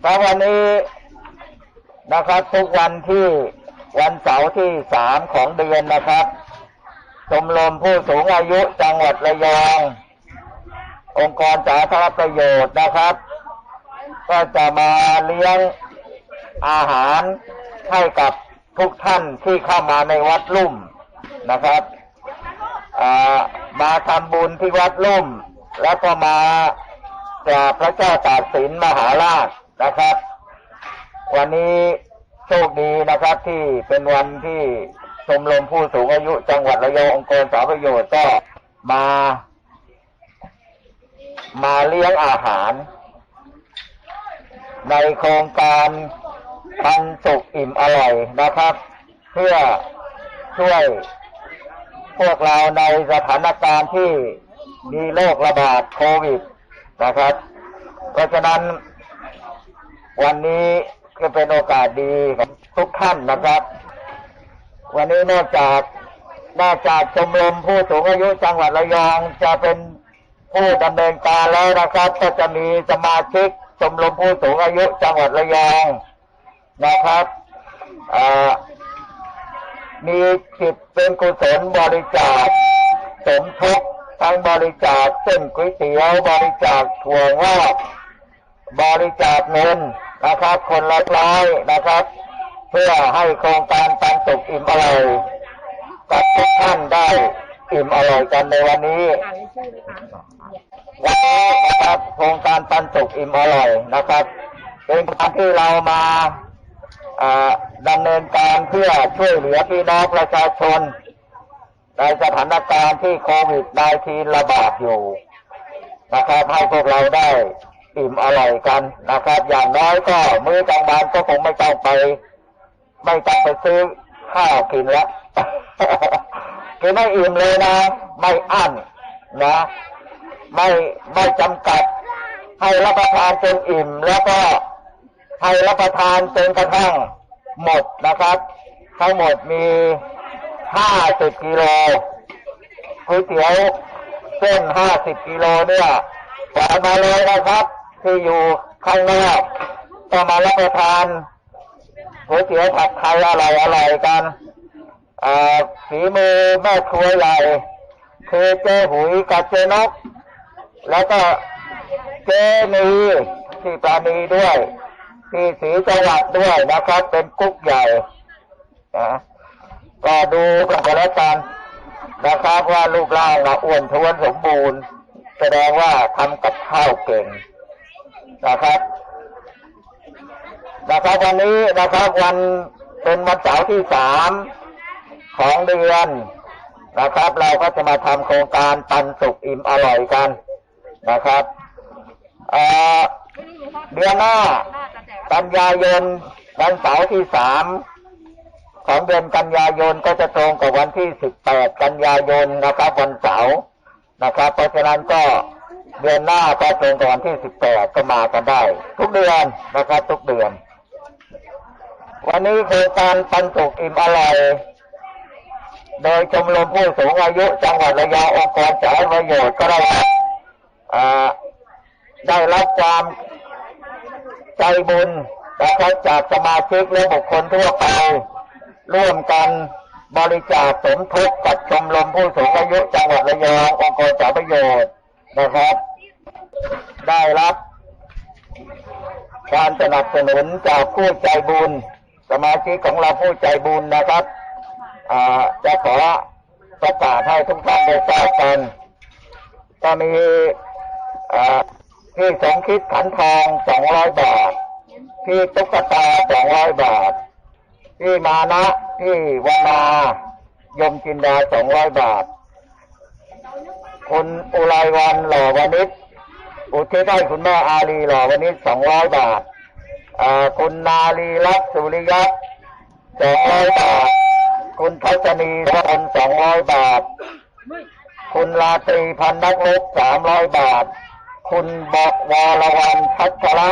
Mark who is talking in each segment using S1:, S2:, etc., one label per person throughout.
S1: เพราะวันนี้นะครับทุกวันที่วันเสาร์ที่สามของเดือนนะครับชมรมผู้สูงอายุจังหวัดระยอง องค์กรสาธารณประโยชน์นะครับ ก็จะมาเลี้ยงอาหารให้กับทุกท่านที่เข้ามาในวัดลุ่มนะครับมาทำบุญที่วัดลุ่ม แล้วก็มากราบพระเจ้าตากสินมหาราช นะครับ วันนี้โชคดีนะครับที่เป็นวันที่ชมรมผู้สูงอายุจังหวัดระยององค์กรสาธารณประโยชน์ก็มา มาเลี้ยงอาหาร ในโครงการปันสุขอิ่มอร่อยนะครับ เพื่อช่วยพวกเราในสถานการณ์ที่มีโรคระบาดโควิดนะครับ เพราะฉะนั้น วันนี้ก็เป็นโอกาสดีของทุกท่านนะครับ วันนี้นอกจากนอกจากชมรมผู้สูงอายุจังหวัดระยองจะเป็นผู้ดำเนินการแล้วนะครับ ก็จะมีสมาชิกชมรมผู้สูงอายุจังหวัดระยองนะครับมีจิตเป็นกุศลบริจาคสมทบทั้งบริจาคเส้นก๋วยเตี๋ยวบริจาคถั่วงอกบริจาคเงิน นะครับ คนละร้อยนะครับ เพื่อให้โครงการปันสุขอิ่มอร่อยกับทุกท่านได้อิ่มอร่อยกันในวันนี้วันนี้นะครับโครงการปันสุขอิ่มอร่อยนะครับ เป็นการที่เรามาอ่าดำเนินการเพื่อช่วยเหลือพี่น้องประชาชน ในสถานการณ์ที่โควิด -19 ระบาดอยู่นะครับให้พวกเราได้ อิ่มอร่อยกันนะครับ อย่างน้อยก็มื้อกลางวันก็คงไม่ต้องไป ไม่ต้องไปซื้อข้าวกินแล้วคือไม่อิ่มเลยนะ ไม่อั้นนะ ไม่ไม่จำกัด ให้รับประทานจนอิ่มแล้วก็ให้รับประทานจนกระทั่งหมดนะครับ ทั้งหมดมีห้าสิบกิโลก๋วยเตี๋ยวเส้นห้าสิบกิโลเนี่ยฝากมาเลยนะครับ ที่อยู่ข้างนอกก็มารับประทานก๋วยเตี๋ยวผัดไทยอร่อยอร่อยกันฝีมือแม่ครัวใหญ่คือเจ๊หุยกับเจ๊นก แล้วก็เจมีที่ปาณีด้วย ที่ศรีจังหวัดด้วยนะครับ เป็นกุ๊กใหญ่นะก็ดูกันแล้วกันนะครับว่ารูปร่างนะอ้วนท้วนสมบูรณ์ แสดงว่าทำกับข้าวเก่ง นะครับนะครับวันนี้นะครับวันเป็นวันเสาร์ที่สามของเดือนนะครับ เราก็จะมาทำโครงการปันสุขอิ่มอร่อยกันนะครับเเดือนหน้ากันยายนวันเสาร์ที่สามของเดือนกันยายนก็จะตรงกับวันที่สิบแปดกันยายนนะครับวันเสาร์นะครับ เพราะฉะนั้นก็ เดือนหน้าก็ตรงกับวันที่สิบแปดก็มากันได้ ทุกเดือนนะครับทุกเดือน วันนี้โครงการปันสุขอิ่มอร่อยโดยชมรมผู้สูงอายุจังหวัดระยององค์กรสาธารณประโยชน์ก็ได้รับอ่าได้รับความใจบุญนะครับจากสมาชิกและบุคคลทั่วไป ร่วมกันบริจาคสมทบกับชมรมผู้สูงอายุจังหวัดระยององค์กรสาธารณประโยชน์นะครับ ได้รับการสนับสนุนจากผู้ใจบุญ สมาชิกของเราผู้ใจบุญนะครับจะขอประกาศให้ทุกท่านได้ทราบกันก็มีพี่สมคิดขันทองสองร้อยบาท พี่ตุ๊กตาสองร้อยบาท พี่มานะพี่วนายมจินดาสองร้อยบาทคุณอุไรวันหล่อวานิช อุทิศให้คุณแม่อารีหล่อวนิชสองร้อยบาทอ่าคุณนาลีรัตน์สุริยะสองร้อยบาท คุณทัศนีพลสองร้อยบาท คุณลาตรีพันนักลุกสามร้อยบาท คุณบอกวรวันพัชระ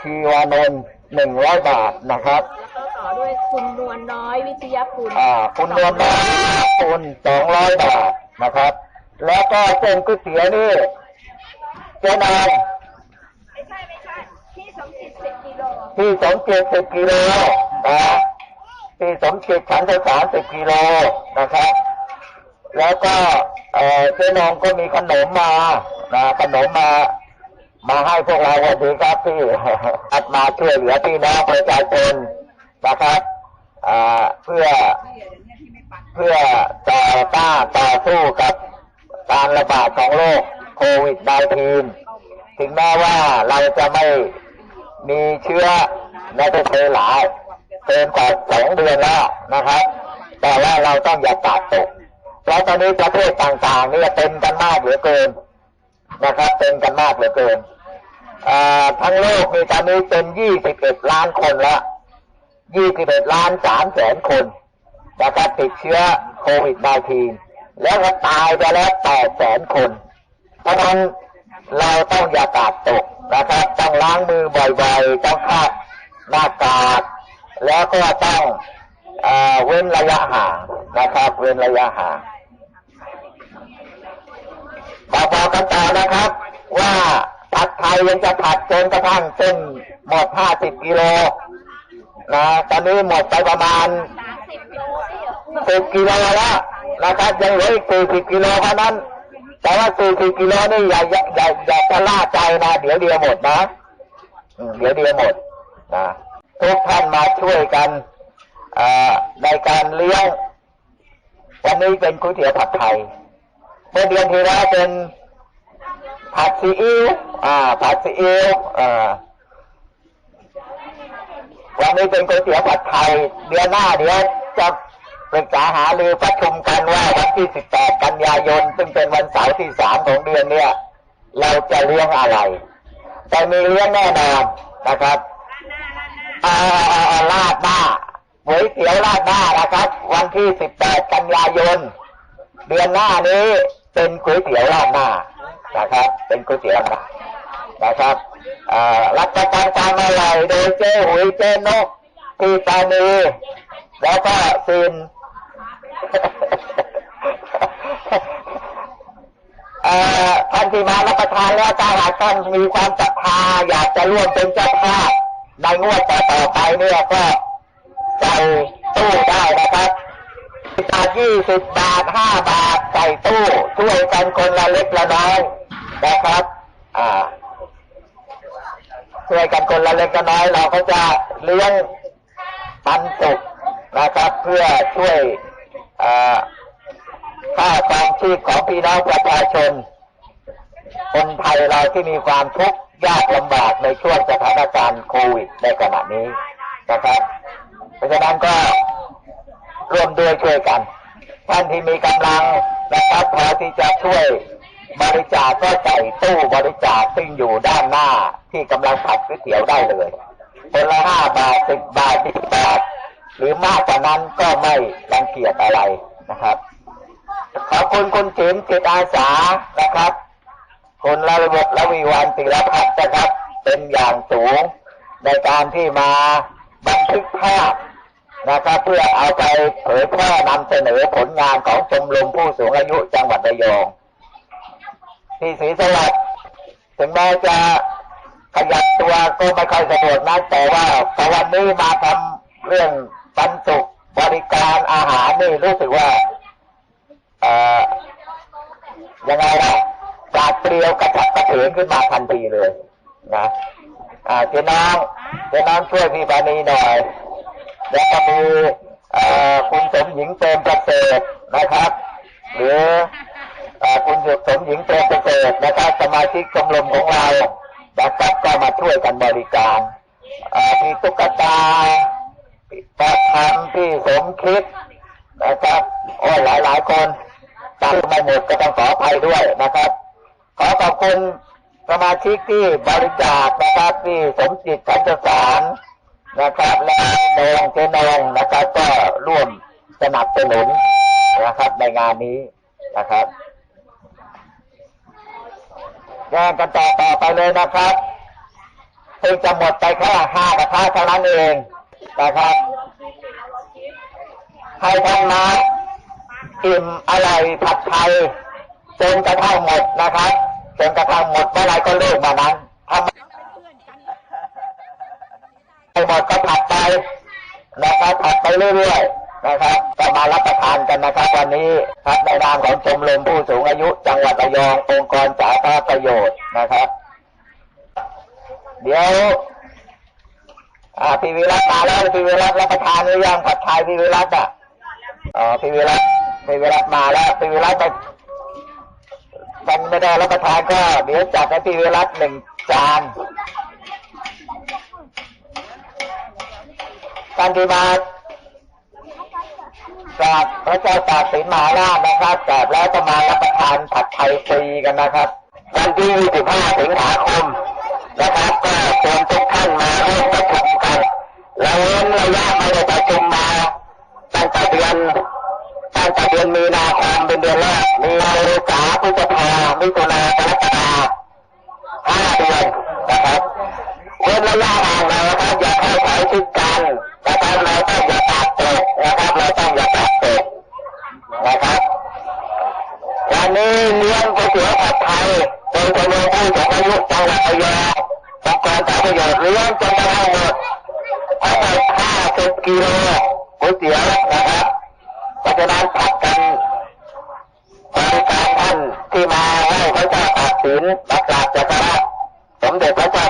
S1: ชีวานนท์หนึ่งร้อยบาทนะครับ
S2: แล้วก็ต่อด้วยคุณนวลน้อยวิทยาคุณ
S1: อ่าคุณนวลนาคุณสองร้อยบาทนะครับ แล้วก็เส้นก๋วยเตี๋ยวนี่ เจ๊นาง
S2: ไม่ใช่ไม่ใช่พี่สมจิตเศรษฐี
S1: พี่สมจิตสิบกิโลนะพี่สมจิตฉันทสารสิบกิโลนะครับ แล้วก็เอ่อเจ๊นงก็มีขนมมานะขนมมามาให้พวกเราวันนี้ครับที่อัดมาช่วยเหลือพี่น้องประชาชนนะครับอ่าเพื่อเพื่อต่อต้านต่อสู้กับการระบาดของโรค โควิด -19 ถึงแม้ว่าเราจะไม่มีเชื้อในประเทศหลายเกินกว่าสองเดือนแล้วนะครับ แต่ว่าเราต้องอย่าตาดตกเพราะตอนนี้ประเทศต่างๆเนี่ยเป็นกันมากเหลือเกินนะครับ เป็นกันมากเหลือเกินทั้งโลกมีตอนนี้เป็น21ล้านคนละ21ล้าน3แสนคนนะครับติดเชื้อโควิด -19 แล้วก็ตายไปแล้ว8แสนคน เพราะฉะนั้นเราต้องอย่ากาดตกนะครับต้องล้างมือบ่อยๆต้องคาดหน้ากากแล้วก็ต้องเออเว้นระยะห่างนะครับ เว้นระยะห่างมาบอกกันต่อนะครับ ว่าผัดไทยยังจะผัดจนกระทั่งเส้นหมด 50 กิโลนะตอนนี้หมดไปประมาณสิบกิโลแล้วนะครับยังเหลืออีกสี่สิบกิโลเท่านั้น แต่ว่าสี่สิบกิโลนี่อย่าอย่าอย่าอย่าจะล่าใจนะเดี๋ยวเดียวหมดนะเดี๋ยวเดียวหมดนะทุกท่านมาช่วยกันอในการเลี้ยงวันนี้เป็นก๋วยเตี๋ยวผัดไทยเมื่อเดือนที่แล้วเป็นผัดซีอิ๊วอ่าผัดซีอิ๊วอ่าวันนี้เป็นก๋วยเตี๋ยวผัดไทยเดือนหน้าเดี๋ยวจะ ปรึกษาหารือประชุมกันว่าวันที่ 18 กันยายน ซึ่งเป็นวันเสาร์ที่ 3 ของเดือนเนี่ย เราจะเลี้ยงอะไร แต่มีเลี้ยงแน่นอนนะครับอา่อาลาดหน้าก๋วยเตี๋ยวลาดหน้านะครับ วันที่ 18 กันยายน เดือนหน้านี้เป็นก๋วยเตี๋ยวราดหน้านะครับ เป็นก๋วยเตี๋ยวราดหน้านะครับรับประกันความอร่อยโดยเจ้หุยเจ้นกที่ตานีแล้วก็ซิน ท่านที่มารับประทานแล้วถ้าหากท่านมีความศรัทธาอยากจะร่วมเป็นเจ้าภาพในงวดต่อไปเนี่ยก็ใส่ตู้ได้นะครับบาทยี่สิบบาทห้าบาทใส่ตู้ช่วยกันคนละเล็กละน้อยนะครับ อ่าช่วยกันคนละเล็กละน้อยเราก็จะเลี้ยงปันสุกนะครับ เพื่อช่วย ค่าครองชีพของพี่น้องประชาชน คนไทยเราที่มีความทุกข์ยากลำบากในช่วงสถานการณ์โควิดในขณะนี้นะครับ เพราะฉะนั้นก็ร่วมด้วยช่วยกัน ท่านที่มีกำลังนะครับพอที่จะช่วยบริจาคก็ใส่ตู้บริจาคซึ่งอยู่ด้านหน้าที่กำลังผัดก๋วยเตี๋ยวได้เลยคนละห้าบาทสิบบาทสิบบาท หรือมากกว่านั้นก็ไม่รังเกียจอะไรนะครับขอบคุณคุณจิมจิตอาสานะครับคุณระเบิดละวีวันติรพัฒน์นะครับ เป็นอย่างสูงในการที่มาบันทึกภาพนะครับ เพื่อเอาไปเผยแพร่นำเสนอผลงานของชมรมผู้สูงอายุจังหวัดระยองที่ศรีสวัสดิ์ถึงแม้จะขยับตัวก็ไม่ค่อยสะดวกนักแต่ว่าพอวันนี้มาทำเรื่อง ปันสุบริการอาหารนี่รู้สึกว่าเอ่อยังไงล่ะจากเปลียวกระฉับกระเฉงขึ้นมาทันทีเลยนะอ่าเจ้าน้องเจ้าน้องช่วยพี่ปานีหน่อย แล้วก็มีเอ่อคุณสมหญิงเติมประเสริฐนะครับ หรืออ่อคุณหยุดสมหญิงเติมประเสริฐนะครับสมาชิกชมรมของเรานะครับก็มาช่วยกันบริการเอ่อพี่ตุ๊กตา พี่ประคำพี่สมคิดนะครับโอ้หลายหลายคนจำไม่หมดก็ต้องขออภัยด้วยนะครับ ขอขอบคุณสมาชิกที่บริจาคนะครับที่สมจิตสัจสารนะครับและนงเจนงนะครับก็ร่วมสนับสนุนนะครับในงานนี้นะครับแย่งกันต่อต่อไปเลยนะครับซึ่งจะหมดไปแค่ห้ากระทะเท่านั้นเอง นะครับให้ท่านมาอิ่มอร่อยผัดไทยจนกระทั่งหมดนะครับจนกระทั่งหมดเมื่อไรก็เลิกมานั้นถ้หมดก็ผัดไปนะครับผัดไปเรื่อยๆนะครับก็มารับประทานกันนะครับวันนี้ครับในนามของชมรมผู้สูงอายุ จังหวัดระยององค์กรสาธารณประโยชน์นะครับ เดี๋ยว อ่าพี่วิรัตมาแล้วพี่วิรัตรับประทานหรือยังผัดไทยพี่วิรัตอะอ๋อพี่วิรัตพี่วิรัตมาแล้วพี่วิรัตไปมันไม่ได้รับประทานก็เดี๋ยวจัดให้พี่วิรัตหนึ่งจานท่านที่มาจากพระเจ้าตากสินมหารานะครับจัดแล้วก็มารับประทานผัดไทยฟรีกันนะครับ วันที่ 25 สิงหาคมนะครับก็เชิญทุกท่านมาร่วมประชุมกัน เราเว้นระยะไปประชุมมาตั้งแต่เดือนตั้งแต่เดือนมีนาคมเป็นเดือนแรกมีนาเมษาพฤษภามิถุนากรกฎาห้าเดือนนะครับเว้นระยะห่างนะครับอย่าเข้าแถวชิดกันนะครับเราต้อง กิโลก๋วยเตี๋ยวนะครับเพราะฉะนั้นผัดกันบริการท่านที่มาให้พระเจ้าตากสินรักษาจักรราชสมเด็จพระเจ้า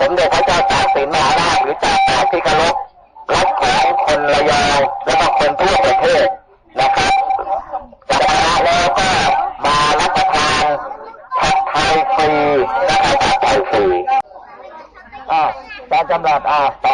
S1: สมเด็จพระเจ้าตากสินมหาราชหรือจ่าตากที่เคารพรักของคนระยองและก็คนทั่วประเทศนะครับจากนั้นแล้วก็มารับประทานผัดไทยฟรีนะครับผัดไทยฟรีอ่าการจำหลัดอ่าต่อ